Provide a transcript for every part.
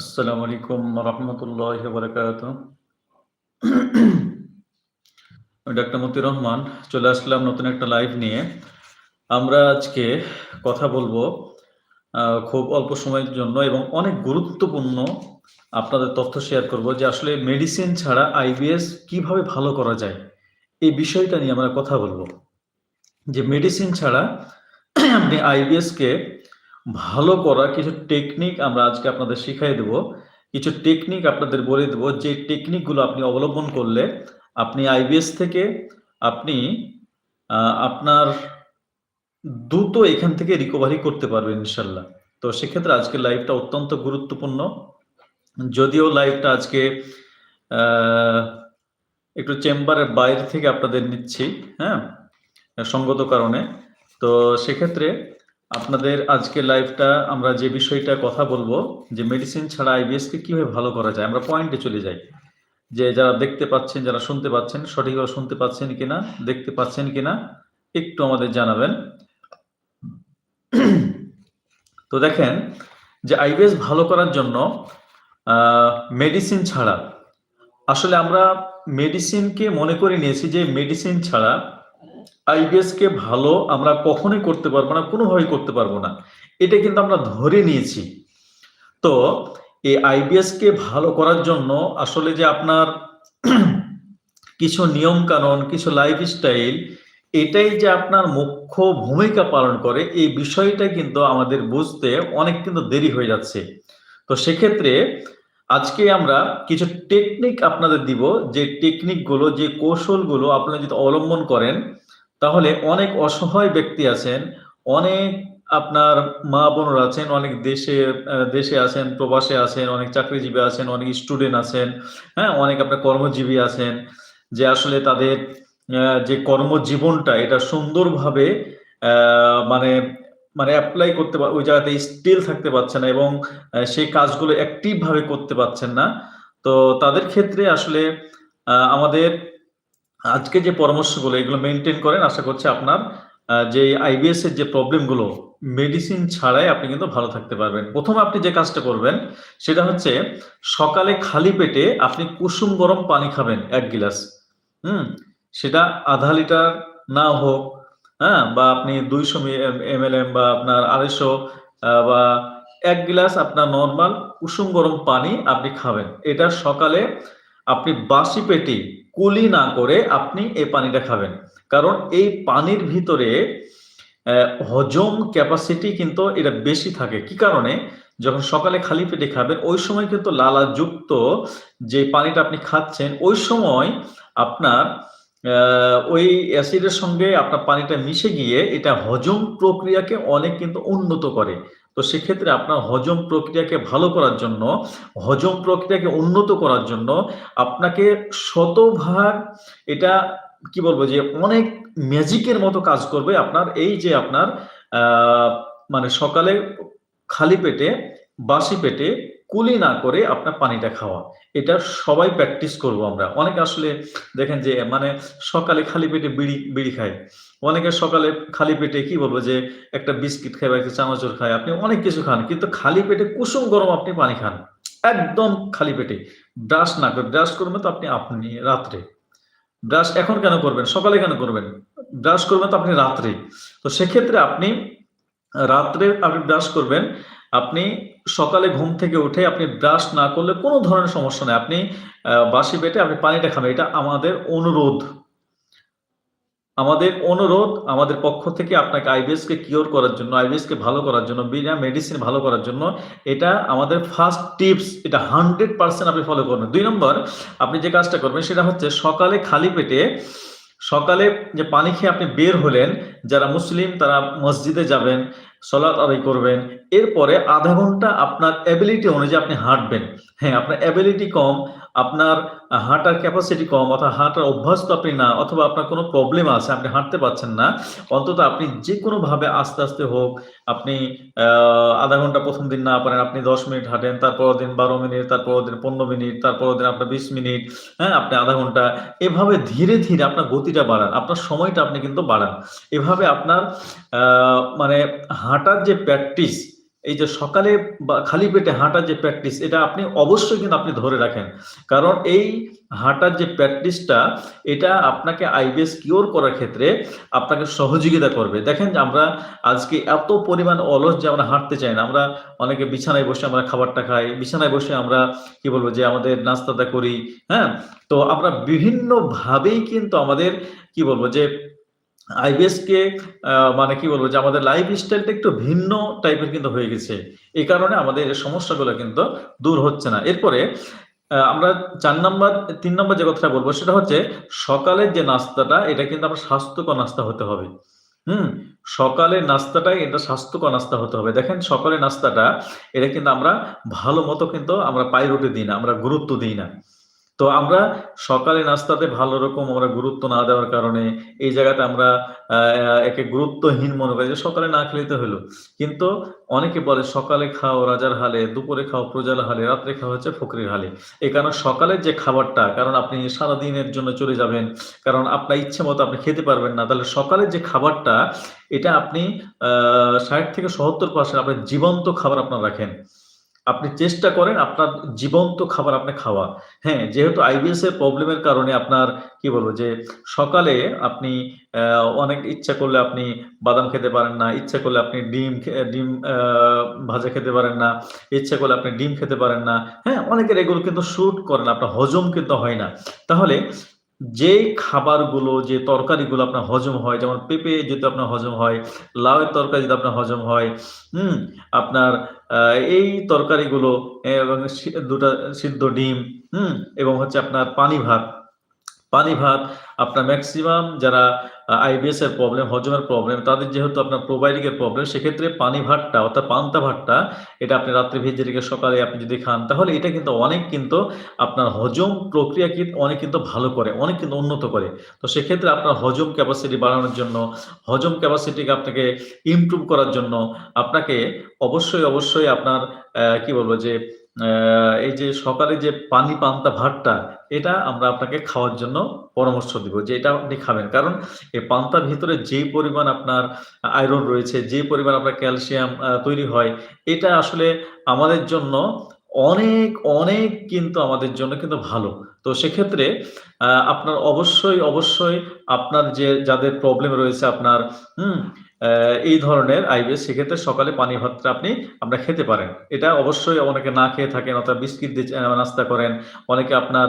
আসসালামু আলাইকুম রহমতুল্লাহ বারকাত ডাক্তার মতিউর রহমান। চলে আসলাম নতুন একটা লাইভ নিয়ে। আমরা আজকে কথা বলব খুব অল্প সময়ের জন্য এবং অনেক গুরুত্বপূর্ণ আপনাদের তথ্য শেয়ার করব যে আসলে মেডিসিন ছাড়া আইবিএস কীভাবে ভালো করা যায়, এই বিষয়টা নিয়ে আমরা কথা বলব। যে মেডিসিন ছাড়া আপনি আইবিএস কে ভালো করার কিছু টেকনিক আমরা আজকে আপনাদের শিখাই দেব। কিছু টেকনিক আপনাদের বলে দেব, যে টেকনিকগুলো আপনি অবলম্বন করলে আপনি আইবিএস থেকে আপনি আপনার দ্রুত এখান থেকে রিকভারি করতে পারবেন ইনশাল্লাহ। তো সেক্ষেত্রে আজকে লাইভটা অত্যন্ত গুরুত্বপূর্ণ। যদিও লাইভটা আজকে একটু চেম্বারের বাইরে থেকে আপনাদের নিচ্ছি হ্যাঁ সঙ্গত কারণে। তো সেক্ষেত্রে আপনাদের আজকে লাইভটা আমরা যে বিষয়টা কথা বলব, যে মেডিসিন ছাড়া আইবিএস কে কীভাবে ভালো করা যায়, আমরা পয়েন্টে চলে যাই। যে যারা দেখতে পাচ্ছেন, যারা শুনতে পাচ্ছেন, সঠিকভাবে শুনতে পাচ্ছেন কিনা, দেখতে পাচ্ছেন কিনা, একটু আমাদের জানাবেন। তো দেখেন, যে আইবিএস ভালো করার জন্য মেডিসিন ছাড়া, আসলে আমরা মেডিসিনকে মনে করে নিয়েছি যে মেডিসিন ছাড়া আইবিএস কে ভালো আমরা কখনোই করতে পারব না, কোনোভাবেই করতে পারব না। এটা কিন্তু আমরা ধরে নিয়েছি। তো এই আইবিএস কে ভালো করার জন্য আসলে যে আপনার কিছু নিয়ম কানুন কিছু লাইফস্টাইল এটাই যে আপনার মুখ্য ভূমিকা পালন করে, এই বিষয়টা কিন্তু আমাদের বুঝতে অনেক কিন্তু দেরি হয়ে যাচ্ছে। তো সেক্ষেত্রে আজকে আমরা কিছু টেকনিক আপনাদের দিব, যে টেকনিকগুলো যে কৌশলগুলো আপনারা যদি অবলম্বন করেন তাহলে অনেক অসহায় ব্যক্তি আছেন, অনেক আপনার মা বোনরা আছেন, অনেক দেশে দেশে আছেন, প্রবাসে আছেন, অনেক চাকরিজীবী আছেন, অনেক স্টুডেন্ট আছেন হ্যাঁ অনেক আপনার কর্মজীবী আছেন, যে আসলে তাদের যে কর্মজীবনটা এটা সুন্দরভাবে মানে মানে অ্যাপ্লাই করতে ওই জায়গাতে স্টিল থাকতে পারছে না এবং সেই কাজগুলো অ্যাক্টিভ ভাবে করতে পারছেন না। তো তাদের ক্ষেত্রে আসলে আমাদের আজকে যে পরামর্শগুলো, এগুলো মেনটেন করেন, আশা করছি আপনার যে আইবিএস এর যে প্রবলেমগুলো মেডিসিন ছাড়াই আপনি কিন্তু ভালো থাকতে পারবেন। প্রথমে আপনি যে কাজটা করবেন, সেটা হচ্ছে সকালে খালি পেটে আপনি কুসুম গরম পানি খাবেন এক গিলাস। হুম? সেটা আধা লিটার না হোক হ্যাঁ? বা আপনি দুইশো এম এল এম বা আপনার আড়াইশো বা এক গিলাস আপনার নর্মাল কুসুম গরম পানি আপনি খাবেন। এটা সকালে আপনি বাসি পেটে কুলি না করে আপনি এই পানিটা খাবেন। কারণ এই পানির ভিতরে হজম ক্যাপাসিটি কিন্তু এটা বেশি থাকে। কি কারণে? যখন সকালে খালি পেটে খাবেন, ওই সময় কিন্তু লালাযুক্ত যে পানিটা আপনি খাচ্ছেন, ওই সময় আপনার ওই অ্যাসিডের সঙ্গে আপনার পানিটা মিশে গিয়ে এটা হজম প্রক্রিয়াকে অনেক কিন্তু উন্নত করে। তো সেক্ষেত্রে আপনার হজম প্রক্রিয়াকে ভালো করার জন্য, হজম প্রক্রিয়াকে উন্নত করার জন্য আপনাকে শতভাগ এটা কি বলব যে অনেক ম্যাজিকের মতো কাজ করবে আপনার এই যে আপনার মানে সকালে খালি পেটে, বাসি পেটে কুলি না করে আপনার পানিটা খাওয়া। এটা সবাই প্র্যাকটিস করব আমরা। অনেকে আসলে দেখেন যে মানে সকালে খালি পেটে বিড়ি বিড়ি খায়। অনেকে সকালে খালি পেটে কি বলব যে, একটা বিস্কিট খায় বা একটা চানাচুর খায়। আপনি অনেক কিছু খান, কিন্তু খালি পেটে কুসুম গরম আপনি পানি খান। একদম খালি পেটে। ব্রাশ না করে, ব্রাশ করবেন তো আপনি আপনি রাত্রে। ব্রাশ এখন কেন করবেন? সকালে কেন করবেন? ব্রাশ করবেন তো আপনি রাত্রে। তো সেক্ষেত্রে আপনি রাত্রে আপনি ব্রাশ করবেন। আপনি সকালে ঘুম থেকে উঠে আপনি ব্রাশ না করলে কোনো ধরনের সমস্যা নেই। আপনি বাসি পেটে আপনি পানিটা খাবেন। এটা আমাদের অনুরোধ। আমাদের অনুরোধ, আমাদের পক্ষ থেকে আপনাকে আইবিএস কে কিওর করার জন্য আইবিএস কে ভালো করার জন্য, বিনা মেডিসিন ভালো করার জন্য এটা আমাদের ফার্স্ট টিপস এটা হান্ড্রেড পার্সেন্ট আপনি ফলো করবেন। দুই নম্বর, আপনি যে কাজটা করবেন সেটা হচ্ছে সকালে খালি পেটে, সকালে যে পানি খেয়ে আপনি বের হলেন, যারা মুসলিম তারা মসজিদে যাবেন সলাৎ আদায় করবেন। এরপরে আধা ঘণ্টা আপনার অ্যাবিলিটি অনুযায়ী আপনি হাঁটবেন। হ্যাঁ আপনার অ্যাবিলিটি কম, আপনার হাঁটার ক্যাপাসিটি কম অথবা হাঁটার অভ্যাস তো আপনি না, অথবা আপনার কোনো প্রবলেম আছে, আপনি হাঁটতে পারছেন না, অন্তত আপনি যে কোনো ভাবে আস্তে আস্তে হোক, আপনি আধা ঘণ্টা প্রথম দিন না পারেন, আপনি দশ মিনিট হাঁটেন তারপর দিন বারো মিনিট তারপর দিন পনেরো মিনিট তারপর দিন আপনার বিশ মিনিট হ্যাঁ আপনি আধা ঘণ্টা, এভাবে ধীরে ধীরে আপনার গতিটা বাড়ান, আপনার সময়টা আপনি কিন্তু বাড়ান। এভাবে আপনার মানে হাঁটার যে প্র্যাকটিস এই যে সকালে খালি পেটে হাঁটার যে প্র্যাকটিস এটা আপনি অবশ্যই কিন্তু আপনি ধরে রাখেন। কারণ এই হাঁটার যে প্র্যাকটিসটা এটা আপনাকে আইবিএস কিওর করার ক্ষেত্রে আপনাকে সহযোগিতা করবে। দেখেন যে আমরা আজকে এত পরিমাণ অলস যে আমরা হাঁটতে চাই না। আমরা অনেকে বিছানায় বসে আমরা খাবারটা খাই, বিছানায় বসে আমরা কি বলব যে আমাদের নাস্তাটা করি হ্যাঁ? তো আমরা বিভিন্নভাবেই কিন্তু আমাদের কি বলব যে আইবিএস মানে কি বলব যে আমাদের লাইফ স্টাইলটা একটু ভিন্ন টাইপের কিন্তু হয়ে গেছে। এই কারণে আমাদের সমস্যাগুলো কিন্তু দূর হচ্ছে না। এরপরে আমরা চার নাম্বার, তিন নাম্বার যে কথাটা বলব সেটা হচ্ছে সকালের যে নাস্তাটা, এটা কিন্তু আমরা স্বাস্থ্যকর নাস্তা হতে হবে। হুম? সকালের নাস্তাটাই এটা স্বাস্থ্যকর নাস্তা হতে হবে। দেখেন সকালের নাস্তাটা, এটা কিন্তু আমরা ভালো মতো কিন্তু আমরা পাইরুটি দিই না, আমরা গুরুত্ব দিই না। তো আমরা সকালে নাস্তাতে ভালো রকম আমরা গুরুত্ব না দেওয়ার কারণে এই জায়গাতে আমরা একে গুরুত্বহীন মনে করি যে সকালে না খেলে তো হলো। কিন্তু অনেকে বলে সকালে খাও রাজার হালে, দুপুরে খাও প্রজার হালে, রাত্রে খাওয়া হচ্ছে ফকরির হালে। এই কারণ সকালের যে খাবারটা, কারণ আপনি সারাদিনের জন্য চলে যাবেন, কারণ আপনার ইচ্ছে মতো আপনি খেতে পারবেন না, তাহলে সকালের যে খাবারটা, এটা আপনি, আহ, ষাট থেকে সত্তর পার্সেন্ট আপনার জীবন্ত খাবার আপনার রাখেন। আপনি চেষ্টা করেন আপনার জীবন্ত খাবার আপনি খাওয়া। হ্যাঁ যেহেতু আইবিএস এর প্রবলেমের কারণে আপনার, কি বলব, যে সকালে আপনি অনেক ইচ্ছা করলে আপনি বাদাম খেতে পারেন না, ইচ্ছা করলে আপনি ডিম ডিম ভাজা খেতে পারেন না, ইচ্ছা করলে আপনি ডিম খেতে পারেন না হ্যাঁ অনেকের এগুলো কিন্তু শুট করেন, আপনার হজম কিন্তু হয় না। তাহলে যে খাবারগুলো, যে তরকারিগুলো আপনার হজম হয়, যেমন পেঁপে যদি আপনার হজম হয়, লাউয়ের তরকারি যদি আপনার হজম হয়, হুম, আপনার এই তরকারিগুলো, এবং দুটা সিদ্ধ ডিম, হুম, এবং হচ্ছে আপনার পানি ভাত। পানি ভাত আপনার ম্যাক্সিমাম যারা আইবিএস এর প্রবলেম হজমের প্রবলেম তাদের যেহেতু আপনার প্রোবায়োটিকের প্রবলেম সেক্ষেত্রে পানি ভাতটা, অর্থাৎ পান্তা ভাতটা, এটা আপনি রাত্রে ভেজে রেখে সকালে আপনি যদি খান, তাহলে এটা কিন্তু অনেক কিন্তু আপনার হজম প্রক্রিয়া কিন্তু অনেক কিন্তু ভালো করে, অনেক কিন্তু উন্নত করে। তো সেক্ষেত্রে আপনার হজম ক্যাপাসিটি বাড়ানোর জন্য, হজম ক্যাপাসিটিকে আপনাকে ইমপ্রুভ করার জন্য, আপনাকে অবশ্যই অবশ্যই আপনার কি বলব যে এই যে সকালে যে পানি পান্তা ভাতটা, এটা আমরা আপনাকে খাওয়ার জন্য পরামর্শ দিব যে এটা আপনি খাবেন। কারণ এই পান্তার ভিতরে যে পরিমাণ আপনার আয়রন রয়েছে যে পরিমাণ আপনার ক্যালসিয়াম তৈরি হয়, এটা আসলে আমাদের জন্য অনেক অনেক কিন্তু আমাদের জন্য কিন্তু ভালো। তো সেক্ষেত্রে আপনার অবশ্যই অবশ্যই আপনার যে, যাদের প্রবলেম রয়েছে আপনার, হুম এই ধরনের আইবিএস, সেক্ষেত্রে সকালে পানি ভাতটা আপনি, আমরা খেতে পারেন। এটা অবশ্যই অনেকে না খেয়ে থাকেন, অর্থাৎ বিস্কিট দিয়ে নাস্তা করেন। অনেকে আপনার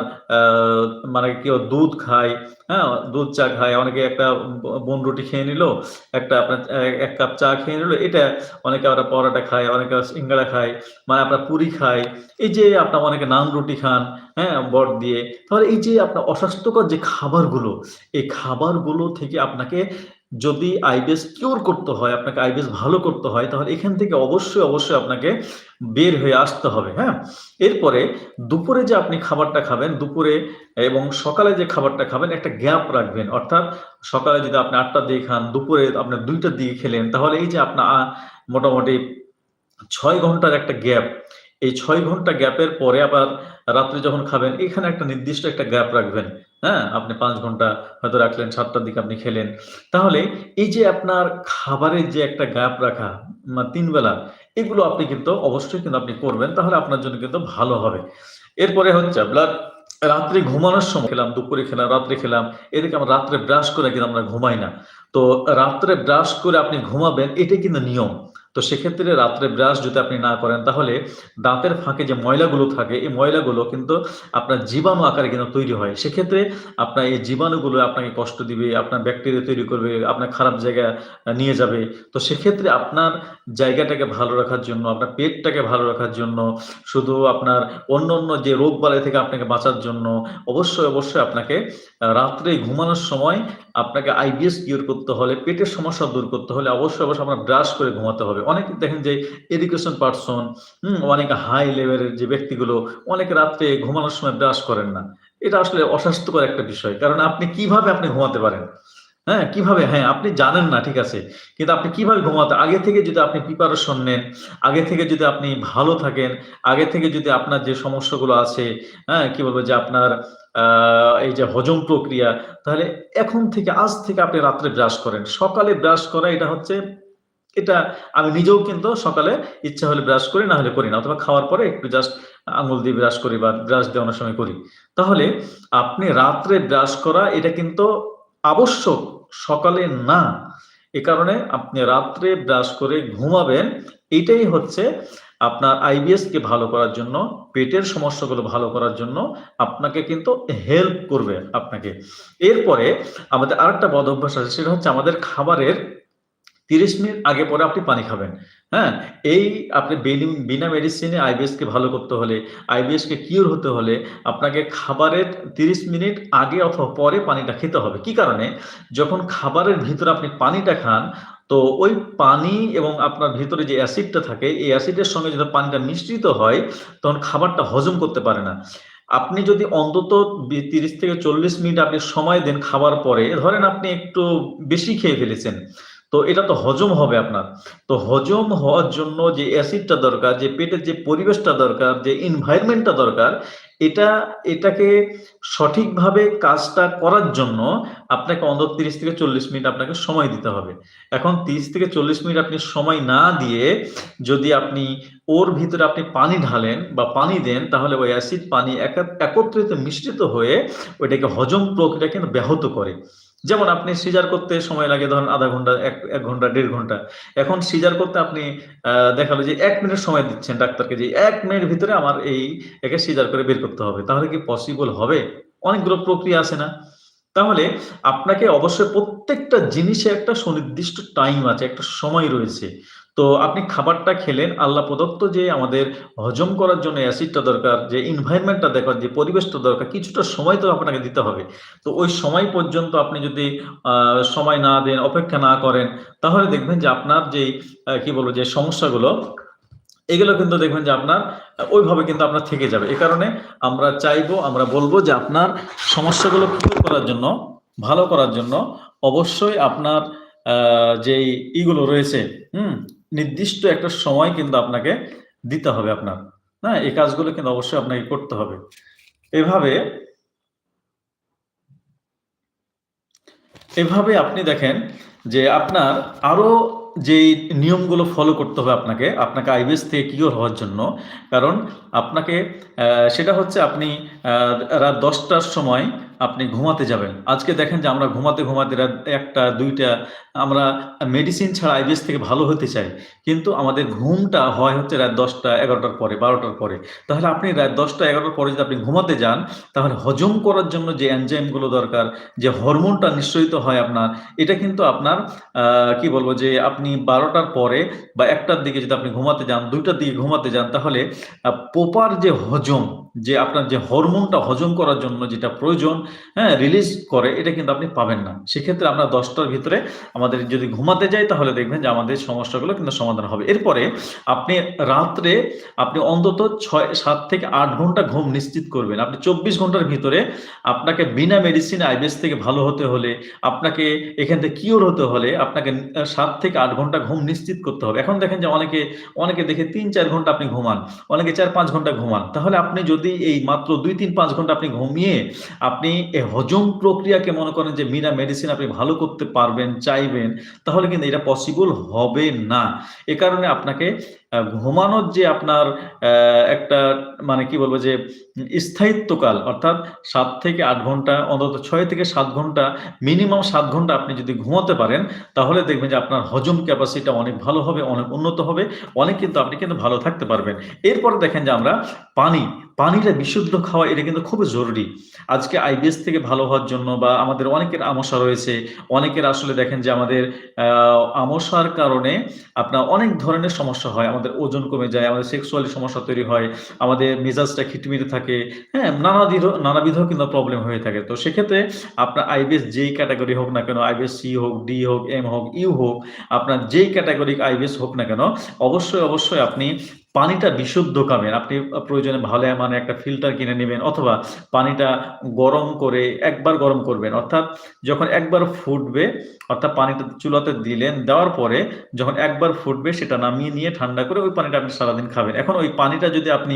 মানে কেউ দুধ খায় হ্যাঁ দুধ চা খায়। অনেকে একটা বন রুটি খেয়ে নিল, একটা আপনার এক কাপ চা খেয়ে নিল, এটা অনেকে আমরা পরোটা খায়, অনেকে সিঙ্গাড়া খায় মানে আপনার পুরি খায়। এই যে আপনার অনেকে নান রুটি খান হ্যাঁ বট দিয়ে, তাহলে এই যে আপনার অস্বাস্থ্যকর যে খাবারগুলো, এই খাবারগুলো থেকে আপনাকে যদি আইবিএস কিউর করতে হয়, আপনাকে আইবিএস ভালো করতে হয়, তাহলে এখান থেকে অবশ্যই অবশ্যই আপনাকে বের হয়ে আসতে হবে হ্যাঁ? এরপরে দুপুরে যে আপনি খাবারটা খাবেন, দুপুরে এবং সকালে যে খাবারটা খাবেন, একটা গ্যাপ রাখবেন। অর্থাৎ সকালে যদি আপনি আটটা দিয়ে খান, দুপুরে আপনার দুইটার দিকে খেলেন, তাহলে এই যে আপনার মোটামুটি ছয় ঘণ্টার একটা গ্যাপ, এই ছয় ঘণ্টা গ্যাপের পরে আবার রাত্রে যখন খাবেন, এখানে একটা নির্দিষ্ট একটা গ্যাপ রাখবেন। হ্যাঁ? আপনি পাঁচ ঘণ্টা হয়তো রাখলেন, সাতটার দিকে আপনি খেলেন। তাহলে এই যে আপনার খাবারের যে একটা গ্যাপ রাখা তিন বেলা, এগুলো আপনি কিন্তু অবশ্যই কিন্তু আপনি করবেন। তাহলে আপনার জন্য কিন্তু ভালো হবে। এরপরে হচ্ছে আপনার রাত্রে ঘুমানোর সময় খেলাম, দুপুরে খেলাম, রাত্রে খেলাম। এদিকে আমরা রাত্রে ব্রাশ করে কিন্তু আমরা ঘুমাই না। তো রাত্রে ব্রাশ করে আপনি ঘুমাবেন, এটাই কিন্তু নিয়ম। তো সেক্ষেত্রে রাত্রে ব্রাশ যদি আপনি না করেন, তাহলে দাঁতের ফাঁকে যে ময়লাগুলো থাকে, এই ময়লাগুলো কিন্তু আপনার জীবাণু আকারে কিন্তু তৈরি হয়। সেক্ষেত্রে আপনার এই জীবাণুগুলো আপনাকে কষ্ট দিবে, আপনার ব্যাকটেরিয়া তৈরি করবে, আপনার খারাপ জায়গা নিয়ে যাবে। তো সেক্ষেত্রে আপনার জায়গাটাকে ভালো রাখার জন্য, আপনার পেটটাকে ভালো রাখার জন্য, শুধু আপনার অন্য অন্য যে রোগ বালাই থেকে আপনাকে বাঁচার জন্য, অবশ্যই অবশ্যই আপনাকে রাত্রে ঘুমানোর সময় আপনাকে আইবিএস কিওর করতে হলে, পেটের সমস্যা দূর করতে হলে অবশ্যই অবশ্যই আপনার ব্রাশ করে ঘুমাতে হবে। অনেকে দেখেন যে এডুকেশন পার্সন অনেক হাই লেভেলের যে ব্যক্তিগুলো, অনেক রাত্রে ঘুমানোর সময় ব্রাশ করেন না। এটা আসলে অস্বাস্থ্যকর একটা বিষয়। কারণ আপনি কীভাবে আপনি ঘুমাতে পারেন? হ্যাঁ কীভাবে? হ্যাঁ আপনি জানেন না, ঠিক আছে। কিন্তু আপনি কীভাবে ঘুমাতে, আগে থেকে যদি আপনি প্রিপারেশন নেন, আগে থেকে যদি আপনি ভালো থাকেন, আগে থেকে যদি আপনার যে সমস্যাগুলো আছে হ্যাঁ কি বলব যে আপনার এই যে হজম প্রক্রিয়া, তাহলে এখন থেকে, আজ থেকে আপনি রাত্রে ব্রাশ করেন। সকালে ব্রাশ করা এটা হচ্ছে এটা আমি নিজেও কিন্তু সকালে ইচ্ছা হলে ব্রাশ করি, না হলে করি না। অথবা খাওয়ার পরে একটু জাস্ট আঙুল দিয়ে ব্রাশ করি বা ব্রাশ দিয়ে অনেক সময় করি। তাহলে আপনি রাত্রে ব্রাশ করা এটা কিন্তু আবশ্যক, সকালে না। এ কারণে আপনি রাত্রে ব্রাশ করে ঘুমাবেন, এটাই হচ্ছে আপনার আইবিএস কে ভালো করার জন্য, পেটের সমস্যাগুলো ভালো করার জন্য আপনাকে কিন্তু হেল্প করবে আপনাকে। এরপরে আমাদের আরেকটা বদ অভ্যাস আছে, সেটা হচ্ছে আমাদের খাবারের তিরিশ মিনিট আগে পরে আপনি পানি খাবেন। হ্যাঁ? এই আপনি বিনা মেডিসিনে আইবিএস কে ভালো করতে হলে আইবিএস কে কিওর হতে হলে আপনাকে খাবারের তিরিশ মিনিট আগে অথবা পরে পানিটা খেতে হবে। কি কারণে? যখন খাবারের ভিতরে আপনি পানিটা খান, তো ওই পানি এবং আপনার ভিতরে যে অ্যাসিডটা থাকে, এই অ্যাসিডের সঙ্গে যদি পানিটা মিশ্রিত হয়, তখন খাবারটা হজম করতে পারে না। আপনি যদি অন্তত তিরিশ থেকে চল্লিশ মিনিট আপনি সময় দেন খাবার পরে, ধরেন আপনি একটু বেশি খেয়ে ফেলেছেন তো এটা তো হজম হবে আপনার। তো হজম হওয়ার জন্য যে অ্যাসিডটা দরকার, যে পেটের যে পরিবেশটা দরকার, যে এনভায়রনমেন্টটা দরকার, এটা, এটাকে সঠিকভাবে কাজটা করার জন্য আপনাকে অন্তত তিরিশ থেকে চল্লিশ মিনিট আপনাকে সময় দিতে হবে। এখন তিরিশ থেকে চল্লিশ মিনিট আপনি সময় না দিয়ে যদি আপনি ওর ভিতরে আপনি পানি ঢালেন বা পানি দেন, তাহলে ওই অ্যাসিড পানি একত্রিত মিশ্রিত হয়ে ওইটাকে হজম প্রক্রিয়া কিন্তু ব্যাহত করে। যেমন আপনি সিজার করতে সময় লাগে, ধরেন আধা ঘণ্টা, এক এক ঘণ্টা, দেড় ঘণ্টা। এখন সিজার করতে আপনি দেখাল যে এক মিনিট সময় দিচ্ছেন ডাক্তারকে যে এক মিনিট ভিতরে আমার এই একে সিজার করে বের করতে হবে। তাহলে কি পসিবল হবে? অনেকগুলো প্রক্রিয়া আছে না? তাহলে আপনাকে অবশ্যই প্রত্যেকটা জিনিসে একটা সুনির্দিষ্ট টাইম আছে, একটা সময় রয়েছে। তো আপনি খাবারটা খেলেন, আল্লাহ প্রদত্ত যে আমাদের হজম করার জন্য অ্যাসিডটা দরকার, যে এনভায়রনমেন্টটা দেখার যে পরিবেশটা দরকার, কিছুটা সময় তো আপনাকে দিতে হবে। তো ওই সময় পর্যন্ত আপনি যদি সময় না দেন, অপেক্ষা না করেন, তাহলে দেখবেন যে আপনার যে কি বলব, যে সমস্যাগুলো, এগুলো কিন্তু দেখবেন যে আপনার, ওইভাবে কিন্তু আপনার থেকে যাবে। এ কারণে আমরা চাইব, আমরা বলব যে আপনার সমস্যাগুলো কিউর করার জন্য, ভালো করার জন্য অবশ্যই আপনার যেই ইগুলো রয়েছে, হুম নির্দিষ্ট একটা সময় কিন্তু আপনাকে দিতে হবে আপনার। হ্যাঁ এই কাজগুলো কিন্তু অবশ্যই আপনাকে করতে হবে। এভাবে এভাবে আপনি দেখেন যে আপনার আরও যে নিয়মগুলো ফলো করতে হবে আপনাকে আপনাকে আইবিএস থেকে কিওর হওয়ার জন্য, কারণ আপনাকে সেটা হচ্ছে আপনি রাত দশটার সময় আপনি ঘুমাতে যাবেন। আজকে দেখেন যে আমরা ঘুমাতে ঘুমাতে রাত একটা, দুইটা, আমরা মেডিসিন ছাড়া আইবিএস থেকে ভালো হতে চাই। কিন্তু আমাদের ঘুমটা হয় হচ্ছে রাত দশটা, এগারোটার পরে, বারোটার পরে। তাহলে আপনি রাত দশটা, এগারোটার পরে যদি আপনি ঘুমাতে যান, তাহলে হজম করার জন্য যে অ্যানজাইমগুলো দরকার, যে হরমোনটা নিশ্চয়িত হয় আপনার, এটা কিন্তু আপনার কি বলব যে আপনি বারোটার পরে বা একটার দিকে যদি আপনি ঘুমাতে যান, দুইটার দিকে ঘুমাতে যান, তাহলে প্রপার যে হজম, যে আপনার যে হরমোনটা হজম করার জন্য যেটা প্রয়োজন হ্যাঁ রিলিজ করে, এটা কিন্তু আপনি পাবেন না। সেক্ষেত্রে আমরা দশটার ভিতরে আমাদের যদি ঘুমাতে যাই, তাহলে দেখবেন যে আমাদের সমস্যাগুলো কিন্তু সমাধান হবে। এরপরে আপনি রাত্রে, আপনি অন্তত ছয়, সাত থেকে আট ঘণ্টা ঘুম নিশ্চিত করবেন। আপনি চব্বিশ ঘণ্টার ভিতরে আপনাকে বিনা মেডিসিন আইবিএস থেকে ভালো হতে হলে, আপনাকে এখান থেকে কিওর হতে হলে, আপনাকে সাত থেকে আট ঘণ্টা ঘুম নিশ্চিত করতে হবে। এখন দেখেন যে অনেকে অনেকে দেখে তিন, চার ঘণ্টা আপনি ঘুমান, অনেকে চার, পাঁচ ঘণ্টা ঘুমান। তাহলে আপনি যদি এই মাত্র দুই, তিন, পাঁচ ঘণ্টা আপনি ঘুমিয়ে, আপনি এই হজম প্রক্রিয়াকে মনে করেন যে মিনা মেডিসিন আপনি ভালো করতে পারবেন, চাইবেন, তাহলে কিন্তু এটা পসিবল হবে না। এ কারণে আপনাকে ঘুমানোর যে আপনার একটা মানে কি বলব যে স্থায়িত্বকাল, অর্থাৎ সাত থেকে আট ঘণ্টা, অন্তত ছয় থেকে সাত ঘণ্টা মিনিমাম সাত ঘণ্টা আপনি যদি ঘুমাতে পারেন, তাহলে দেখবেন যে আপনার হজম ক্যাপাসিটি অনেক ভালো হবে, অনেক উন্নত হবে, অনেক কিন্তু আপনি কিন্তু ভালো থাকতে পারবেন। এরপরে দেখেন যে আমরা পানি, পানিটা বিশুদ্ধ খাওয়া, এটা কিন্তু খুব জরুরি। আজকে আইবিএস থেকে ভালো হওয়ার জন্য বা আমাদের অনেকের আমসা রয়েছে, অনেকের আসলে দেখেন যে আমাদের আমসার কারণে আপনার অনেক ধরনের সমস্যা হয়। আমাদের ওজন কমে যায়, আমাদের সেক্সুয়ালি সমস্যা তৈরি হয়, আমাদের মেজাজটা খিটমিটে থাকে হ্যাঁ নানাবিধ নানাবিধ কিন্তু প্রবলেম হয়ে থাকে। তো সেক্ষেত্রে আপনার আইবিএস যেই ক্যাটাগরি হোক না কেন আইবিএস সি হোক ডি হোক এম হোক ইউ হোক, আপনার যেই ক্যাটাগরি আইবিএস হোক না কেন, অবশ্যই অবশ্যই আপনি পানিটা বিশুদ্ধ খাবেন। আপনি প্রয়োজনে ভালো মানে একটা ফিল্টার কিনে নেবেন অথবা পানিটা গরম করে একবার গরম করবেন। অর্থাৎ যখন একবার ফুটবে অর্থাৎ পানিটা চুলাতে দিলেন, দেওয়ার পরে যখন একবার ফুটবে সেটা নামিয়ে নিয়ে ঠান্ডা করে ওই পানিটা আপনি সারাদিন খাবেন। এখন ওই পানিটা যদি আপনি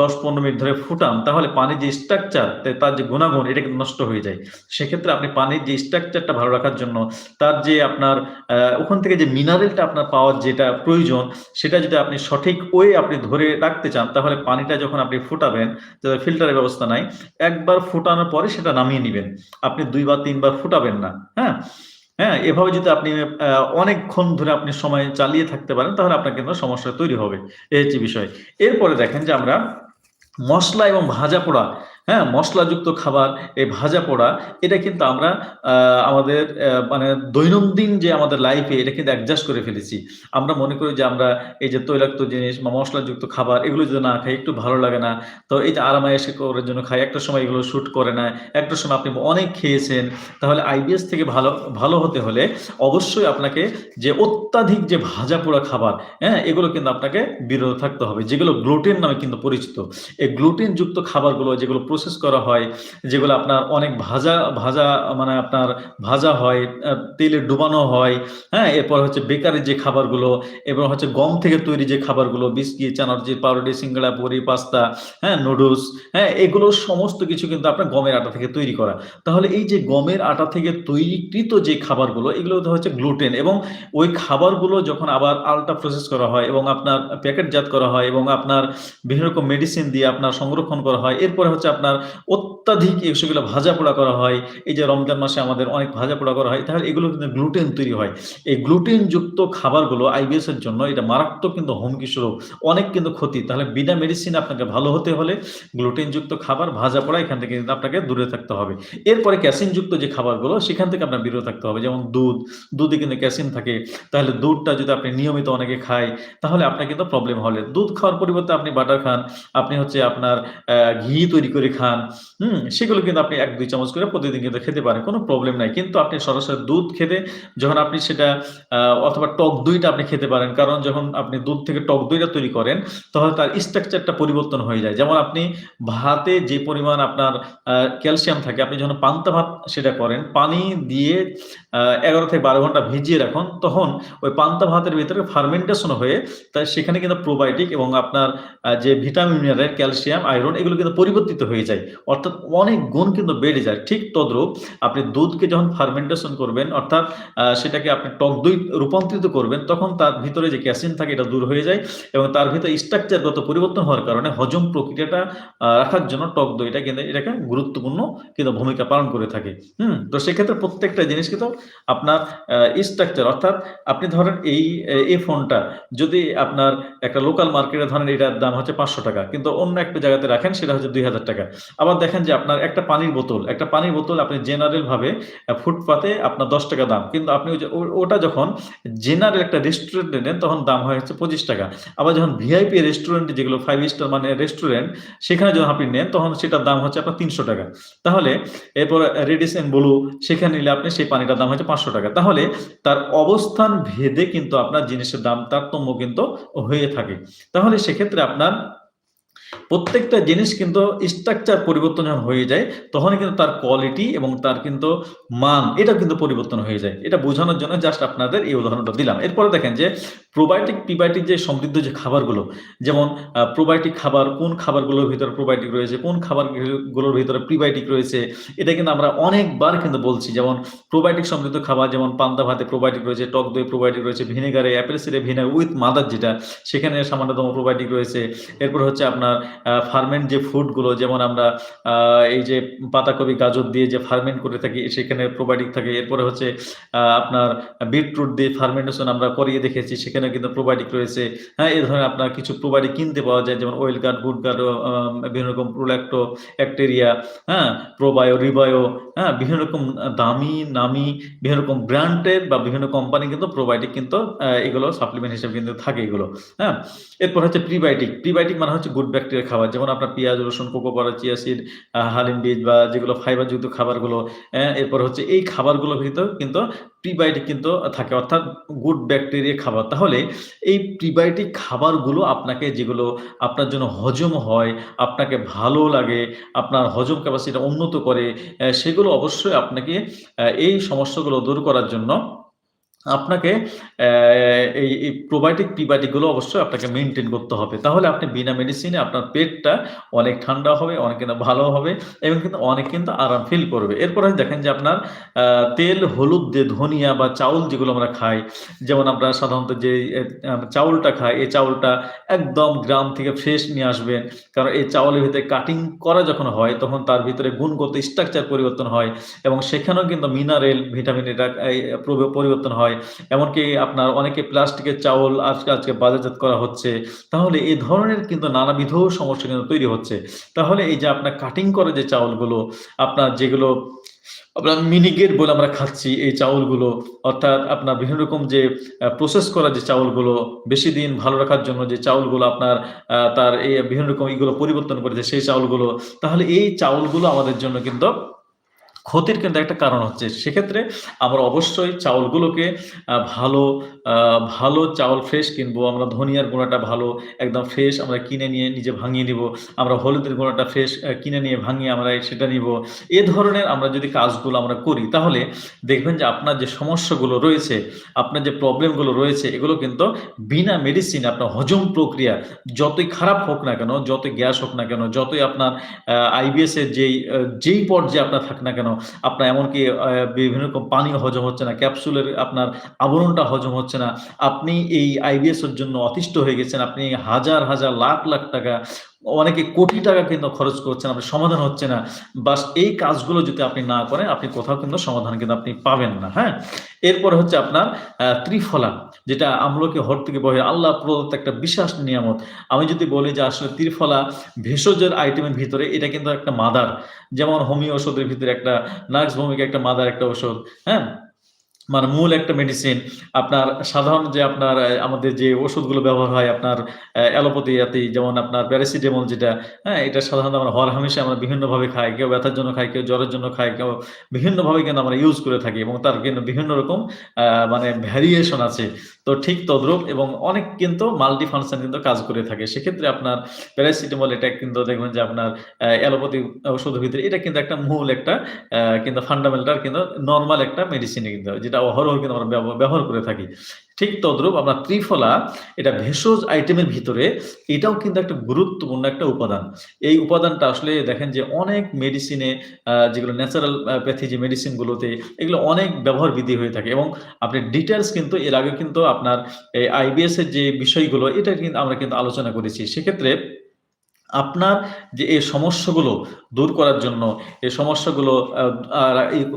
দশ পনেরো মিনিট ধরে ফুটান তাহলে পানির যে স্ট্রাকচার তার যে গুণাগুণ এটা কিন্তু নষ্ট হয়ে যায়। সেক্ষেত্রে আপনি পানির যে স্ট্রাকচারটা ভালো রাখার জন্য তার যে আপনার ওখান থেকে যে মিনারেলটা আপনার পাওয়ার যেটা প্রয়োজন সেটা যদি আপনি সঠিক ওয়ে আপনি ধরে রাখতে চান তাহলে পানিটা যখন আপনি ফুটাবেন, যাদের ফিল্টারের ব্যবস্থা নাই, একবার ফুটানোর পরে সেটা নামিয়ে নেবেন আপনি দুই বা তিনবার ফুটাবেন না। হ্যাঁ? হ্যাঁ? এভাবে যদি আপনি অনেকক্ষণ ধরে আপনি সময় চালিয়ে থাকতে পারেন তাহলে আপনার কিন্তু সমস্যা তৈরি হবে। এই হচ্ছে বিষয়। এরপরে দেখেন যে আমরা মশলা এবং ভাজা পোড়া, হ্যাঁ? মশলাযুক্ত খাবার, এই ভাজা পোড়া এটা কিন্তু আমরা আমাদের মানে দৈনন্দিন যে আমাদের লাইফে এটা কিন্তু অ্যাডজাস্ট করে ফেলেছি। আমরা মনে করি যে আমরা এই যে তৈলাক্ত জিনিস বা মশলাযুক্ত খাবার এগুলো যদি না খাই একটু ভালো লাগে না। তো এই যে আরাম-আয়েশি করার জন্য খাই। একটা সময় এগুলো শ্যুট করে না। একটা সময় আপনি অনেক খেয়েছেন। তাহলে আইবিএস থেকে ভালো ভালো হতে হলে অবশ্যই আপনাকে যে অত্যাধিক যে ভাজা পোড়া খাবার, হ্যাঁ? এগুলো কিন্তু আপনাকে বিরত থাকতে হবে। যেগুলো গ্লুটেন নামে কিন্তু পরিচিত। এই গ্লুটেনযুক্ত খাবারগুলো যেগুলো প্রসেস করা হয়, যেগুলো আপনার অনেক ভাজা ভাজা মানে আপনার ভাজা হয়, তেলে ডুবানো হয়, হ্যাঁ? এরপর হচ্ছে বেকারের যে খাবারগুলো এবং হচ্ছে গম থেকে তৈরি যে খাবারগুলো বিস্কিট, চানাচুর, পাউরুটি, সিঙ্গাড়া, পুরি, পাস্তা, হ্যাঁ? নুডলস, হ্যাঁ? এগুলো সমস্ত কিছু কিন্তু আপনার গমের আটা থেকে তৈরি করা। তাহলে এই যে গমের আটা থেকে তৈরিকৃত যে খাবারগুলো এগুলো হচ্ছে গ্লুটেন এবং ওই খাবারগুলো যখন আবার আল্ট্রা প্রসেস করা হয় এবং আপনার প্যাকেটজাত করা হয় এবং আপনার বিভিন্ন রকম মেডিসিন দিয়ে আপনার সংরক্ষণ করা হয়। এরপরে হচ্ছে আপনার অত্যাধিক এ সেগুলো ভাজা পোড়া করা হয়। এই যে রমজান মাসে আমাদের অনেক ভাজা পোড়া করা হয়। তাহলে এগুলো কিন্তু গ্লুটেন তৈরি হয়। এই গ্লুটেনযুক্ত খাবারগুলো আইবিএস এর জন্য এটা মারাত্মক কিন্তু হুমকি স্বরূপ। অনেক কিন্তু ক্ষতি। তাহলে বিনা মেডিসিনে আপনাকে ভালো হতে হলে গ্লুটেনযুক্ত খাবার, ভাজা পোড়া এখান থেকে কিন্তু আপনাকে দূরে থাকতে হবে। এরপরে ক্যাসিনযুক্ত যে খাবারগুলো সেখান থেকে আপনার বিরত থাকতে হবে। যেমন দুধ, দুধে কিন্তু ক্যাসিন থাকে। তাহলে দুধটা যদি আপনি নিয়মিত অনেকে খায় তাহলে আপনার কিন্তু প্রবলেম হবে। দুধ খাওয়ার পরিবর্তে আপনি বাটার খান, আপনি হচ্ছে আপনার ঘি তৈরি করে খান, হুম? সেগুলো কিন্তু আপনি ১-২ চামচ করে প্রতিদিন কিন্তু খেতে পারেন। কোন প্রবলেম নাই। কিন্তু আপনি সরাসরি দুধ খেতে যখন আপনি সেটা অথবা টক দইটা আপনি খেতে পারেন। কারণ যখন আপনি দুধ থেকে টক দইটা তৈরি করেন তখন তার স্ট্রাকচারটা পরিবর্তন হয়ে যায়। যেমন আপনি ভাতে যে পরিমাণ আপনার ক্যালসিয়াম থাকে আপনি যখন পান্তা ভাত সেটা করেন, পানি দিয়ে ১১ থেকে ১২ ঘণ্টা ভিজিয়ে রাখুন, তখন ওই পান্তা ভাতের ভিতরে ফার্মেন্টেশন হয়ে তাই সেখানে কিন্তু প্রোবায়োটিক এবং আপনার যে ভিটামিন, মিনারেল, ক্যালসিয়াম, আয়রন এগুলো কিন্তু পরিবর্তিত হয়ে যায়। অর্থাৎ অনেক গুণ কিন্তু বেড়ে যায়। ঠিক তদ্রূপ আপনি দুধকে যখন ফার্মেন্টেশন করবেন, অর্থাৎ সেটাকে আপনি টক দই রূপান্তরিত করবেন, তখন তার ভিতরে যে ক্যাসিন থাকে এটা দূর হয়ে যায় এবং তার ভিতরে স্ট্রাকচারগত পরিবর্তন হওয়ার কারণে হজম প্রক্রিয়াটা রাখার জন্য টক দইটা কিন্তু এটাকে গুরুত্বপূর্ণ কিন্তু ভূমিকা পালন করে থাকে। হুম? তো সেক্ষেত্রে প্রত্যেকটা জিনিস কিন্তু আপনার স্ট্রাকচার অর্থাৎ আপনি ধরেন এই এই ফোনটা যদি আপনার একটা লোকাল মার্কেটে ধরেন এটার দাম হচ্ছে ৳৫০০ কিন্তু অন্য একটা জায়গাতে রাখেন সেটা হচ্ছে ৳২০০০ আবার দেখেন যে আপনার একটা পানির বোতল, একটা পানির বোতল আপনি জেনারেল ভাবে ফুটপাতে আপনার ৳১০ দাম। কিন্তু আপনি ওটা যখন জেনারেল একটা রেস্টুরেন্টে নেন তখন দাম হয় হচ্ছে ৳২৫ আবার যখন ভিআইপি রেস্টুরেন্ট যেগুলো ফাইভ স্টার মানে রেস্টুরেন্ট সেখানে যখন আপনি নেন তখন সেটার দাম হচ্ছে আপনার ৳৩০০ তাহলে এরপর রেডিসন ব্লু সেখানে নিলে আপনি সেই পানিটার দাম হচ্ছে ৳৫০০ তাহলে তার অবস্থান ভেদে কিন্তু আপনার জিনিসের দাম তারতম্য কিন্তু হয়ে থাকে। তাহলে সেক্ষেত্রে আপনার প্রত্যেকটা জিনিস কিন্তু স্ট্রাকচার পরিবর্তন যখন হয়ে যায় তখন কিন্তু তার কোয়ালিটি এবং তার কিন্তু মান এটা কিন্তু পরিবর্তন হয়ে যায়। এটা বোঝানোর জন্য জাস্ট আপনাদের এই উদাহরণটা দিলাম। এরপরে দেখেন যে প্রোবায়োটিক, প্রিবায়োটিক যে সমৃদ্ধ যে খাবারগুলো যেমন প্রোবায়োটিক খাবার কোন খাবারগুলোর ভিতরে প্রোবায়োটিক রয়েছে, কোন খাবারগুলোর ভিতরে প্রিবায়োটিক রয়েছে এটা কিন্তু আমরা অনেকবার কিন্তু বলছি। যেমন প্রোবায়োটিক সমৃদ্ধ খাবার যেমন পান্তা ভাতে প্রোবায়োটিক রয়েছে, টক দই প্রোবায়োটিক রয়েছে, ভিনেগারে apple cider vinegar with mother যেটা সেখানে সামান্যতম প্রোবায়োটিক রয়েছে। এরপর হচ্ছে আপনার ফার্মেন্ট যে ফুডগুলো যেমন আমরা এই যে পাতাকপি, গাজর দিয়ে যে ফার্মেন্ট করে থাকি সেখানে প্রোবায়োটিক থাকে। এরপরে হচ্ছে আপনার বিটরুট দিয়ে ফার্মেন্টেশন আমরা করিয়ে দেখেছি সেখানেও কিন্তু প্রোবায়োটিক রয়েছে। হ্যাঁ? এ ধরনের আপনার কিছু প্রোবায়োটিক কিনতে পাওয়া যায় যেমন ওয়েল গার্ড, গুড গার্ড বিভিন্ন রকম প্রোল্যাক্টো, ব্যাকটেরিয়া, হ্যাঁ? প্রোবায়ো, রিবায়ো, হ্যাঁ? বিভিন্ন রকম দামি, নামি বিভিন্ন রকম ব্র্যান্ডের বা বিভিন্ন কোম্পানি কিন্তু প্রোবায়োটিক কিন্তু এগুলো সাপ্লিমেন্ট হিসেবে কিন্তু থাকে এগুলো। হ্যাঁ? এরপর হচ্ছে প্রিবায়োটিক। প্রিবায়োটিক মানে হচ্ছে গুড ব্যাকটেরিয়া খাবার। যেমন আপনার পেঁয়াজ, রসুন, কোকো পাউডার, চিয়া সিড, হালিম বীজ বা যেগুলো ফাইবারযুক্ত খাবারগুলো, হ্যাঁ? এরপর হচ্ছে এই খাবারগুলোর ভিতর কিন্তু প্রিবায়োটিক কিন্তু থাকে অর্থাৎ গুড ব্যাকটেরিয়া খাবার। তাহলে তাহলে এই প্রিবায়োটিক খাবারগুলো আপনাকে যেগুলো আপনার জন্য হজম হয়, আপনাকে ভালো লাগে, আপনার হজম ক্যাপাসিটি উন্নত করে, সেগুলো অবশ্যই আপনাকে এই সমস্যাগুলো দূর করার জন্য আপনাকে এই প্রোবায়োটিক, প্রিবায়োটিকগুলো অবশ্যই আপনাকে মেনটেন করতে হবে। তাহলে আপনি বিনা মেডিসিনে আপনার পেটটা অনেক ঠান্ডা হবে, অনেক কিন্তু ভালো হবে এবং কিন্তু অনেক কিন্তু আরাম ফিল করবে। এরপরে দেখেন যে আপনার তেল, হলুদ দিয়ে ধনিয়া বা চাউল যেগুলো আমরা খাই, যেমন আমরা সাধারণত যে চাউলটা খাই, এই চাউলটা একদম গ্রাম থেকে ফ্রেশ নিয়ে আসবেন। কারণ এই চাউলের ভিতরে কাটিং করা যখন হয়, তখন তার ভিতরে গুণগত স্ট্রাকচার পরিবর্তন হয় এবং সেখানেও কিন্তু মিনারেল, ভিটামিন এটা পরিবর্তন হয়। এমনকি আপনার অনেকে প্লাস্টিকের চাউল আজকে, আজকে বাজারজাত করা হচ্ছে। তাহলে এই ধরনের কিন্তু নানাবিধ সমস্যা কিন্তু তৈরি হচ্ছে। তাহলে এই যে আপনার কাটিং করা যে চাউলগুলো, আপনার যেগুলো আপনার মিনিকেট বলে আমরা খাচ্ছি এই চাউলগুলো, অর্থাৎ আপনার বিভিন্ন রকম যে প্রসেস করা যে চাউলগুলো, বেশিদিন ভালো রাখার জন্য যে চাউলগুলো আপনার তার এই বিভিন্ন রকম ইগুলো পরিবর্তন করেছে সেই চাউলগুলো। তাহলে এই চাউলগুলো আমাদের জন্য কিন্তু ক্ষতির কিন্তু একটা কারণ হচ্ছে। সেক্ষেত্রে আমরা অবশ্যই চাউলগুলোকে ভালো ভালো চাউল ফ্রেশ কিনবো। আমরা ধনিয়ার গুঁড়াটা ভালো একদম ফ্রেশ আমরা কিনে নিয়ে নিজে ভাঙিয়ে নিবো। আমরা হলুদের গুঁড়াটা ফ্রেশ কিনে নিয়ে ভাঙিয়ে আমরা সেটা নিবো। এ ধরনের আমরা যদি কাজগুলো আমরা করি, তাহলে দেখবেন যে আপনার যে সমস্যাগুলো রয়েছে, আপনার যে প্রবলেমগুলো রয়েছে, এগুলো কিন্তু বিনা মেডিসিনে আপনার হজম প্রক্রিয়া যতই খারাপ হোক না কেন, যতই গ্যাস হোক না কেন, যতই আপনার আ আইবিএস এর যেই যেই পর্যায়ে আপনার থাক না কেন, আপনার এমনকি বিভিন্ন রকম পানিও হজম হচ্ছে না, ক্যাপসুলের আপনার আবরণটা হজম হচ্ছে না। আপনি এই আইবিএস এর জন্য অতিষ্ঠ হয়ে গেছেন। আপনি হাজার, হাজার লাখ, লাখ টাকা অনেকে কোটি টাকা কিন্তু খরচ করছেন, আপনার সমাধান হচ্ছে না। বাস এই কাজগুলো যদি আপনি না করেন, আপনি কোথাও কিন্তু সমাধান কিন্তু আপনি পাবেন না, হ্যাঁ? এরপরে হচ্ছে আপনার ত্রিফলা, যেটা আমলকে হর থেকে বহে আল্লাহ প্রদত্ত একটা বিশাস নিয়ামত। আমি যদি বলি যে আসলে ত্রিফলা ভেষজের আইটেমের ভিতরে এটা কিন্তু একটা মাদার। যেমন হোমিও ওষুধের ভিতরে একটা নার্স ভূমিকা একটা মাদার একটা ওষুধ, হ্যাঁ? মানে মূল একটা মেডিসিন। আপনার সাধারণ যে আপনার আমাদের যে ওষুধগুলো ব্যবহার হয় আপনার অ্যা অ্যালোপ্যাথি আতি যেমন আপনার প্যারাসিটামল যেটা, হ্যাঁ? এটা সাধারণত আমরা হর হামেশা আমরা বিভিন্নভাবে খাই। কেউ ব্যথার জন্য খাই কেউ জ্বরের জন্য খাই কেউ বিভিন্নভাবে কিন্তু আমরা ইউজ করে থাকি এবং তার কিন্তু বিভিন্ন রকম মানে ভ্যারিয়েশন আছে। তো ঠিক তদ্রুপ এবং অনেক কিন্তু মাল্টি ফাংশন কিন্তু কাজ করে থাকে। সেক্ষেত্রে আপনার প্যারাসিটামল এটা কিন্তু দেখবেন যে আপনার অ্যা অ্যালোপ্যাথি ওষুধের ভিতরে এটা কিন্তু একটা মূল একটা কিন্তু ফান্ডামেন্টাল কিন্তু নর্মাল একটা মেডিসিন কিন্তু, যেটা অহরহ কিন্তু আমরা ব্যবহার করে থাকি। ঠিক তদ্রূপ আমরা ত্রিফলা, এটা ভেষজ আইটেমের ভিতরে, এটাও কিন্তু একটা গুরুত্বপূর্ণ একটা উপাদান। এই উপাদানটা আসলে দেখেন যে অনেক মেডিসিনে যেগুলো ন্যাচারাল প্যাথি যে মেডিসিনগুলোতে এগুলো অনেক ব্যবহার বিধি হয়ে থাকে এবং আপনি ডিটেলস কিন্তু, এর আগে কিন্তু আপনার এই আইবিএস এর যে বিষয়গুলো, এটা কিন্তু আমরা কিন্তু আলোচনা করেছি। সেক্ষেত্রে আপনার যে এই সমস্যাগুলো দূর করার জন্য, এই সমস্যাগুলো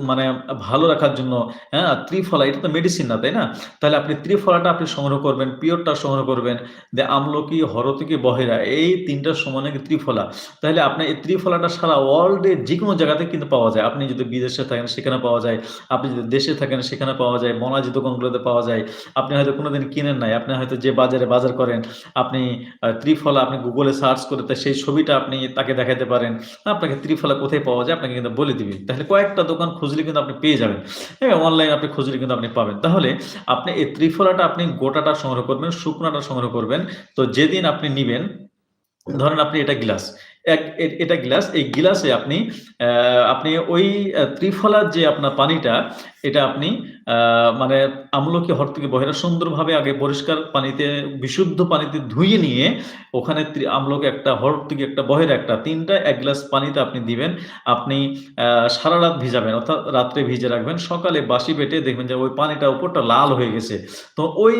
মানে ভালো রাখার জন্য, হ্যাঁ? ত্রিফলা এটা তো মেডিসিন না, তাই না? তাহলে আপনি ত্রিফলাটা আপনি সংগ্রহ করবেন, পিওরটা সংগ্রহ করবেন। যে আমলকি, হরতকি, বহেরা এই ৩ টার সমন্বয়ে ত্রিফলা। তাহলে আপনি এই ত্রিফলাটা সারা ওয়ার্লড যে কোনো জায়গাতে কিন্তু পাওয়া যায়। আপনি যদি বিদেশে থাকেন সেখানে পাওয়া যায়। আপনি যদি দেশে থাকেন সেখানে পাওয়া যায়। বনাজি দোকানগুলোতে পাওয়া যায়। আপনি হয়তো কোনদিন কিনেন নাই। আপনি হয়তো যে বাজারে বাজার করেন, আপনি ত্রিফলা আপনি গুগলে সার্চ করে সেই ছবিটা আপনি তাকে দেখাতে পারেন। আপনাকে ত্রিফলা কোথায় পাওয়া যায় আপনাকে কিন্তু বলে দিবে। তাহলে কয়েকটা দোকান খুঁজলে কিন্তু আপনি পেয়ে যাবেন। হ্যাঁ? অনলাইন আপনি খুঁজলে কিন্তু আপনি পাবেন। তাহলে আপনি এই ত্রিফলাটা আপনি গোটাটা সংগ্রহ করবেন, শুকনাটা সংগ্রহ করবেন। তো যেদিন আপনি নিবেন, ধরেন আপনি এটা গ্লাস। এক এটা গ্লাস, এই গ্লাসে আপনি আপনি ওই ত্রিফলার যে আপনার পানিটা, এটা আপনি মানে আমলকি, হর থেকে বহেরা সুন্দরভাবে আগে পরিষ্কার পানিতে বিশুদ্ধ পানিতে ধুয়ে নিয়ে ওখানে আমলকি একটা, থেকে একটা, বহেরা একটা ৩ টা ১ গ্লাস পানিতে আপনি দিবেন। আপনি আ সারারাত ভিজাবেন অর্থাৎ রাত্রে ভিজে রাখবেন। সকালে বাসি পেটে দেখবেন যে ওই পানিটা উপরটা লাল হয়ে গেছে। তো ওই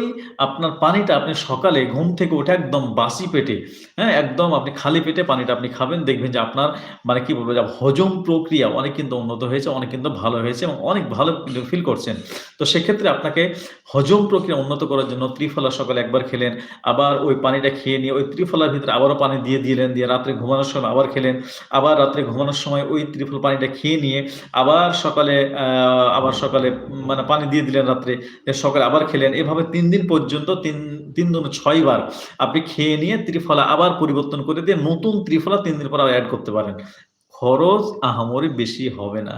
আপনার পানিটা আপনি সকালে ঘুম থেকে উঠে একদম বাসি পেটে, হ্যাঁ? একদম আপনি খালি পেটে পানিটা আপনি খাবেন। দেখবেন যে আপনার মানে কি বলব যে হজম প্রক্রিয়া অনেক কিন্তু উন্নত হয়েছে, অনেক কিন্তু ভালো হয়েছে এবং অনেক ভালো ফিল করছেন। তো সেক্ষেত্রে আপনাকে হজম প্রক্রিয়া উন্নত করার জন্য ত্রিফলা সকালে একবার খেলেন, আবার ওই পানিটা খেয়ে নিয়ে ওই ত্রিফলার ভিতরে আবারও পানি দিয়ে দিলেন, দিয়ে রাত্রে ঘুমানোর সময় আবার খেলেন। আবার রাত্রে ঘুমানোর সময় ওই ত্রিফল পানিটা খেয়ে নিয়ে আবার সকালে আবার সকালে মানে পানি দিয়ে দিলেন রাত্রে। সকালে আবার খেলেন। এভাবে তিন দিন পর্যন্ত ৩ ৩ দুগুণে ৬ বার আপনি খেয়ে নিয়ে ত্রিফলা আবার পরিবর্তন করে দিয়ে নতুন ত্রিফলা তিন দিন পর আবার অ্যাড করতে পারেন। খরচ আহামরি বেশি হবে না।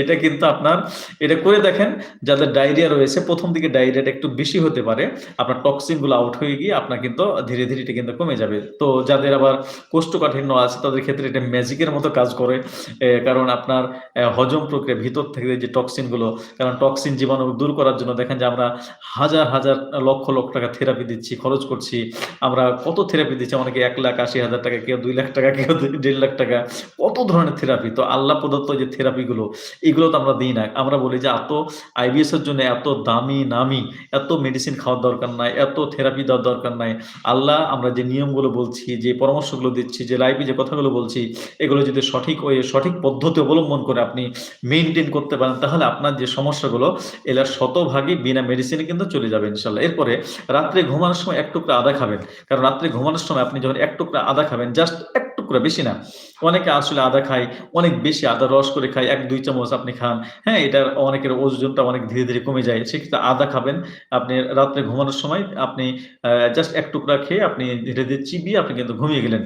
এটা কিন্তু আপনার এটা করে দেখেন যাদের ডায়রিয়া রয়েছে প্রথম দিকে ডায়রিয়াটা একটু বেশি হতে পারে। আপনার টক্সিনগুলো আউট হয়ে গিয়ে আপনার কিন্তু ধীরে, ধীরে এটা কিন্তু কমে যাবে। তো যাদের আবার কোষ্ঠকাঠিন্য আছে তাদের ক্ষেত্রে এটা ম্যাজিকের মতো কাজ করে। কারণ আপনার হজম প্রক্রিয়া ভিতর থেকে যে টক্সিনগুলো কারণ টক্সিন জীবাণু দূর করার জন্য দেখেন যে আমরা হাজার, হাজার লক্ষ, লক্ষ টাকা থেরাপি দিচ্ছি, খরচ করছি। আমরা কত থেরাপি দিচ্ছি অনেকে ১,৮০,০০০ টাকা, কেউ ২,০০,০০০ টাকা, কেউ দেড় লাখ টাকা। কত ধরনের থেরাপি। তো আল্লাহ প্রদত্ত যে থেরাপি গুলো এগুলো তো আমরা দিই না। আমরা বলি যে এত আইবিএস এর জন্য এত দামি নামি এত মেডিসিন খাওয়ার দরকার নাই, এত থেরাপি দেওয়ার দরকার নাই। আল্লাহ আমরা যে নিয়মগুলো বলছি, যে পরামর্শগুলো দিচ্ছি, যে লাইফে যে কথাগুলো বলছি এগুলো যদি সঠিক ওয়ে সঠিক পদ্ধতি অবলম্বন করে আপনি মেইনটেইন করতে পারেন তাহলে আপনার যে সমস্যাগুলো এরা শতভাগই বিনা মেডিসিনে কিন্তু চলে যাবে ইনশাআল্লাহ। এরপরে রাত্রে ঘুমানোর সময় এক টুকরা আদা খাবেন। কারণ রাত্রে ঘুমানোর সময় আপনি যখন এক টুকরা আদা খাবেন জাস্ট ১ টুকরা বেশি না। অনেকে আসলে আদা খায়, অনেক বেশি আদা রস করে খায় ১-২ চামচ আপনি খান। হ্যাঁ? এটা অনেকের ওজনটা অনেক ধীরে, ধীরে কমে যায়। সেক্ষেত্রে আদা খাবেন। আপনি রাত্রে ঘুমানোর সময় আপনি জাস্ট এক টুকরা খেয়ে আপনি ধীরে, ধীরে চিবিয়ে আপনি কিন্তু ঘুমিয়ে গেলেন।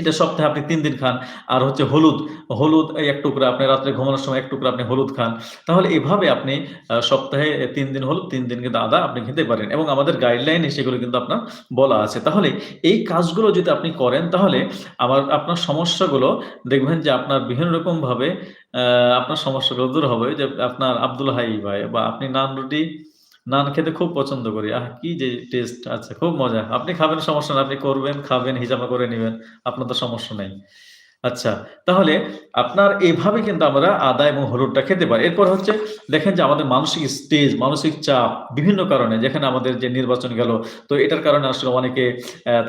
এটা সপ্তাহে আপনি তিন দিন খান। আর হচ্ছে হলুদ, হলুদ ১ টুকরা আপনি রাত্রে ঘুমানোর সময় এক টুকরা আপনি হলুদ খান। তাহলে এভাবে আপনি সপ্তাহে তিন দিন হলুদ, তিন দিন কিন্তু আদা আপনি খেতে পারেন। এবং আমাদের গাইডলাইন সেগুলো কিন্তু আপনার বলা আছে। তাহলে এই কাজগুলো যদি আপনি করেন তাহলে আমার আপনার সমস্যাগুলো দেখবেন যে আপনার বিভিন্ন রকমভাবে আপনার সমস্যাগুলো দূর হবে। যে আপনার আব্দুল হাই ভাই বা আপনি নান রুটি নান খেতে খুব পছন্দ করি। আহ! কি যে টেস্ট আচ্ছা খুব মজা। আপনি খাবেন সমস্যা না আপনি করবেন, খাবেন, হিজামা করে নেবেন আপনার তো সমস্যা নাই। আচ্ছা, তাহলে আপনার এভাবে কিন্তু আমরা আদা এবং হলুদটা খেতে পারি। এরপর হচ্ছে দেখেন যে আমাদের মানসিক স্টেজ, মানসিক চাপ বিভিন্ন কারণে যেখানে আমাদের যে নির্বাচন গেল, তো এটার কারণে আসলে অনেকে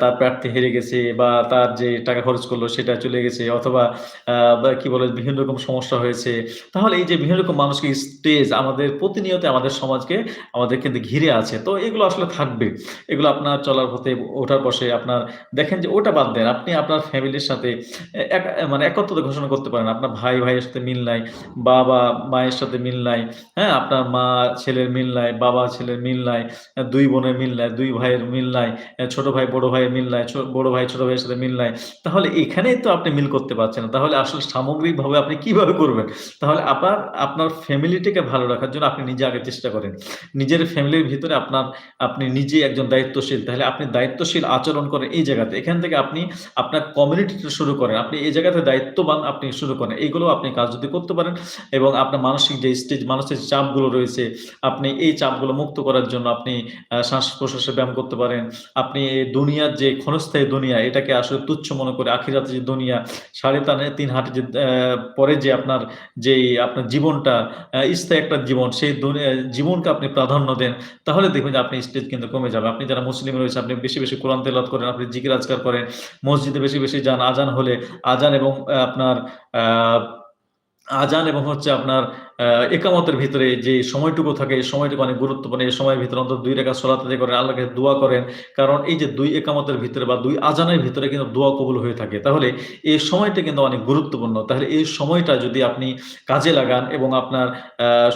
তার প্রার্থী হেরে গেছে বা তার যে টাকা খরচ করল সেটা চলে গেছে অথবা কি বলে বিভিন্ন রকম সমস্যা হয়েছে। তাহলে এই যে বিভিন্ন রকম মানসিক স্টেজ আমাদের প্রতিনিয়ত আমাদের সমাজকে আমাদের কিন্তু ঘিরে আছে। তো এগুলো আসলে থাকবে। এগুলো আপনার চলার পথে ওঠার বসে আপনার দেখেন যে ওটা বাদ দেন। আপনি আপনার ফ্যামিলির সাথে এক মানে একত্রতা ঘোষণা করতে পারেন। আপনার ভাই ভাইয়ের সাথে মিল নাই, বাবা মায়ের সাথে মিল নাই। হ্যাঁ? আপনার মা ছেলের মিল নাই, বাবা ছেলের মিল নাই, ২ বোনের মিল নাই, ২ ভাইয়ের মিল নাই, ছোট ভাই বড় ভাইয়ের মিল নাই, বড় ভাই ছোট ভাইয়ের সাথে মিল নাই। তাহলে এখানেই তো আপনি মিল করতে পারছেন না। তাহলে আসলে সামগ্রিকভাবে আপনি কীভাবে করবেন? তাহলে আপনার আপনার ফ্যামিলিটাকে ভালো রাখার জন্য আপনি নিজে আগে চেষ্টা করেন। নিজের ফ্যামিলির ভিতরে আপনার আপনি নিজেই একজন দায়িত্বশীল। তাহলে আপনি দায়িত্বশীল আচরণ করেন এই জায়গাতে। এখান থেকে আপনি আপনার কমিউনিটিটা শুরু করেন। আপনি এই জায়গাতে দায়িত্ববান আপনি শুরু করেন। এইগুলো আপনি কাজ যদি করতে পারেন এবং আপনার মানসিক যে স্টেজ, মানসিক চাপগুলো রয়েছে, আপনি এই চাপগুলো মুক্ত করার জন্য আপনি শ্বাস-প্রশ্বাসের ব্যায়াম করতে পারেন। আপনি দুনিয়ার যে ক্ষণস্থায়ী দুনিয়া এটাকে আসলে তুচ্ছ মনে করে আখিরাতে যে দুনিয়া, সাড়ে তানে ৩ হাতে যে পরে যে আপনার যেই আপনার জীবনটা স্থায়ী একটা জীবন, সেই জীবনকে আপনি প্রাধান্য দেন। তাহলে দেখবেন যে আপনি স্টেজ কিন্তু কমে যাবে। আপনি যারা মুসলিম রয়েছে আপনি বেশি, বেশি কোরআন তেলাওয়াত করেন, আপনি জিকির আজকার করেন। মসজিদে বেশি, বেশি যান। আজান হলে আজান এবং আপনার আজান এবং হচ্ছে আপনার একামতের ভিতরে যে সময়টুকু থাকে এই সময়টুকু অনেক গুরুত্বপূর্ণ। এই সময়ের ভিতরে অন্তত ২ রাকাত সলাত আদায় করেন, আল্লাহর দোয়া করেন। কারণ এই যে দুই একামতের ভিতরে বা দুই আজানের ভিতরে কিন্তু দোয়া কবুল হয়ে থাকে। তাহলে এই সময়টা কিন্তু অনেক গুরুত্বপূর্ণ। তাহলে এই সময়টা যদি আপনি কাজে লাগান এবং আপনার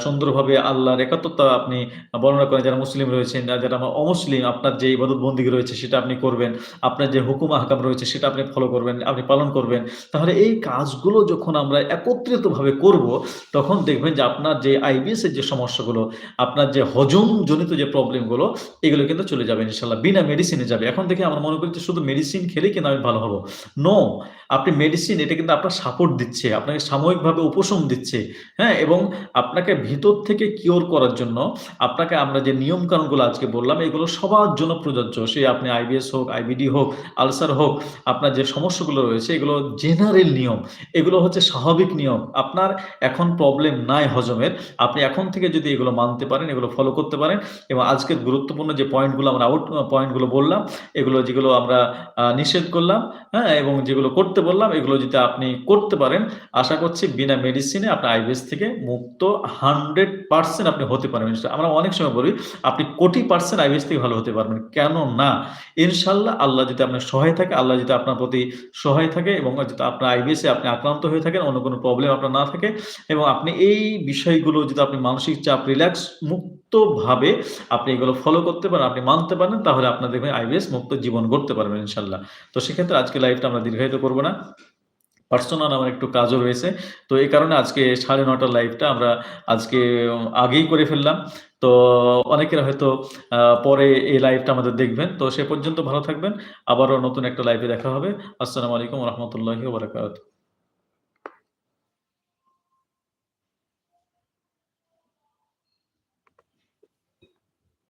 সুন্দরভাবে আল্লাহর একাত্মতা আপনি বর্ণনা করেন যারা মুসলিম রয়েছেন, যারা অমুসলিম আপনার যে ইবাদত রয়েছে সেটা আপনি করবেন। আপনার যে হুকুম আহকাম রয়েছে সেটা আপনি ফলো করবেন, আপনি পালন করবেন। তাহলে এই কাজগুলো যখন আমরা একত্রিতভাবে করব তখন দেখবেন যে আপনার যে আইবিএস এর যে সমস্যাগুলো, আপনার যে হজমজনিত যে প্রবলেমগুলো এগুলো কিন্তু চলে যাবে ইনশাআল্লাহ। বিনা মেডিসিনে যাবে। এখন থেকে আমরা মনে করি যে শুধু মেডিসিন খেলেই কিন্তু আমি ভালো হব। নো! আপনি মেডিসিন এটা কিন্তু আপনার সাপোর্ট দিচ্ছে। আপনাকে সাময়িকভাবে উপশম দিচ্ছে। হ্যাঁ? এবং আপনাকে ভিতর থেকে কিওর করার জন্য আপনাকে আমরা যে নিয়ম কানুনগুলো আজকে বললাম এগুলো সবার জন্য প্রযোজ্য। সে আপনি আইবিএস হোক, আইবিডি হোক, আলসার হোক, আপনার যে সমস্যাগুলো রয়েছে এগুলো জেনারেল নিয়ম। এগুলো হচ্ছে স্বাভাবিক নিয়ম। আপনার এখন প্রবলেম নাই হজমের। আপনি এখন থেকে যদি এগুলো মানতে পারেন, এগুলো ফলো করতে পারেন এবং আজকের গুরুত্বপূর্ণ যে পয়েন্টগুলো আমরা আউট পয়েন্টগুলো বললাম, এগুলো যেগুলো আমরা নিষেধ করলাম, হ্যাঁ? এবং যেগুলো করতে বললাম এগুলো যদি আপনি করতে পারেন, আশা করছি বিনা মেডিসিনে আপনার আইবিএস থেকে মুক্ত 100% আপনি হতে পারবেন। আমরা অনেক সময় বলি আপনি কোটি পারসেন্ট আইবিএস থেকে ভালো হতে পারবেন। কেন না? ইনশাল্লাহ আল্লাহ যদি আপনার সহায় থাকে, আল্লাহ যদি আপনার প্রতি সহায় থাকে এবং যদি আপনার আইবিএস আপনি আক্রান্ত হয়ে থাকেন, অন্য কোনো প্রবলেম আপনার না থাকে এবং আপনি এই বিষয়গুলো যদি আপনি মানসিক চাপ রিল্যাক্স মুক্তভাবে আপনি এগুলো ফলো করতে পারেন, আপনি মানতে পারেন তাহলে আপনার দেখবেন আইবিএস মুক্ত জীবন গড়তে পারবেন ইনশাআল্লাহ। তো সেক্ষেত্রে আজকে লাইভটা আমরা দীর্ঘায়িত করব না। পার্সোনাল আমার একটু কাজও রয়েছে। তো এই কারণে আজকে 9:30 টার লাইভটা আমরা আজকে আগেই করে ফেললাম। তো অনেকের হয়তো পরে এই লাইভটা আমাদের দেখবেন। তো সে পর্যন্ত ভালো থাকবেন। আবারও নতুন একটা লাইভে দেখা হবে। আসসালামু আলাইকুম রাহমাতুল্লাহি ওয়া বারাকাতুহু।